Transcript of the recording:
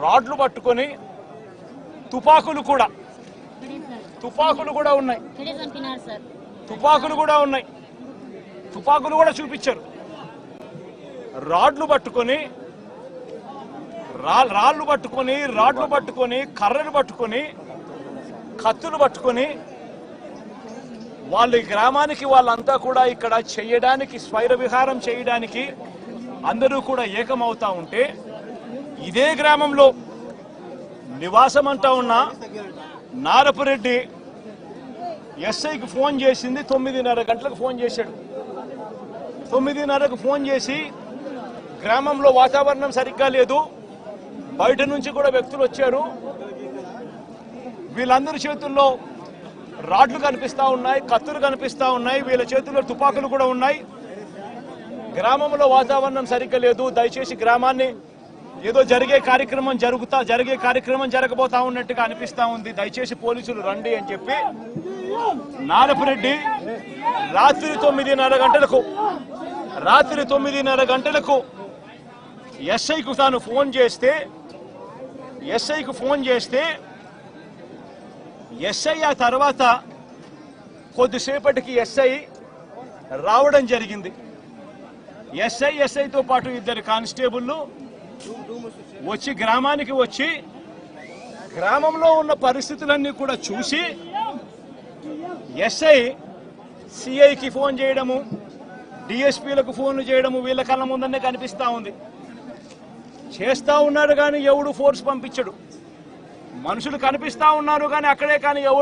రాడ్లు పట్టుకొని తుపాకులు కూడా తుపాకులు కూడా ఉన్నాయి. తుపాకులు కూడా ఉన్నాయి. తుపాకులు కూడా చూపించారు. రాడ్లు పట్టుకొని రాళ్ళు పట్టుకొని రాడ్లు పట్టుకొని కర్రలు పట్టుకొని కత్తులు పట్టుకొని వాళ్ళ గ్రామానికి వాళ్ళంతా కూడా ఇక్కడ చేయడానికి స్వైర విహారం చేయడానికి అందరూ కూడా ఏకమవుతా ఉంటే ఇదే గ్రామంలో నివాసం అంటా ఉన్న నారపురెడ్డి ఎస్ఐకి ఫోన్ చేసింది తొమ్మిదిన్నర గంటలకు ఫోన్ చేశాడు. తొమ్మిదిన్నరకు ఫోన్ చేసి గ్రామంలో వాతావరణం సరిగ్గా లేదు. బయట నుంచి కూడా వ్యక్తులు వచ్చారు. వీళ్ళందరి చేతుల్లో రాడ్లు కనిపిస్తా ఉన్నాయి కత్తులు కనిపిస్తా ఉన్నాయి వీళ్ళ చేతుల్లో తుపాకులు కూడా ఉన్నాయి. గ్రామంలో వాతావరణం సరిగ్గా లేదు. దయచేసి గ్రామాన్ని ఏదో జరిగే కార్యక్రమం జరుగుతా జరిగే కార్యక్రమం జరగబోతా ఉన్నట్టుగా అనిపిస్తా ఉంది. దయచేసి పోలీసులు రండి అని చెప్పి నారపురెడ్డి రాత్రి తొమ్మిదిన్నర గంటలకు రాత్రి తొమ్మిదిన్నర గంటలకు ఎస్ఐకు తాను ఫోన్ చేస్తే ఎస్ఐకు ఫోన్ చేస్తే ఎస్ఐ ఆ తర్వాత కొద్దిసేపటికి ఎస్ఐ రావడం జరిగింది. ఎస్ఐ ఎస్ఐతో పాటు ఇద్దరు కానిస్టేబుళ్ళు వచ్చి గ్రామానికి వచ్చి గ్రామంలో ఉన్న పరిస్థితులన్నీ కూడా చూసి ఎస్ఐ సిఐకి ఫోన్ చేయడము డిఎస్పీలకు ఫోన్లు చేయడము వీళ్ళ కళ్ళ ముందనే కనిపిస్తా ఉంది. చేస్తా ఉన్నాడు కానీ ఎవడు ఫోర్స్ పంపించడు. మనుషులు కనిపిస్తా ఉన్నారు కానీ అక్కడే కానీ ఎవడు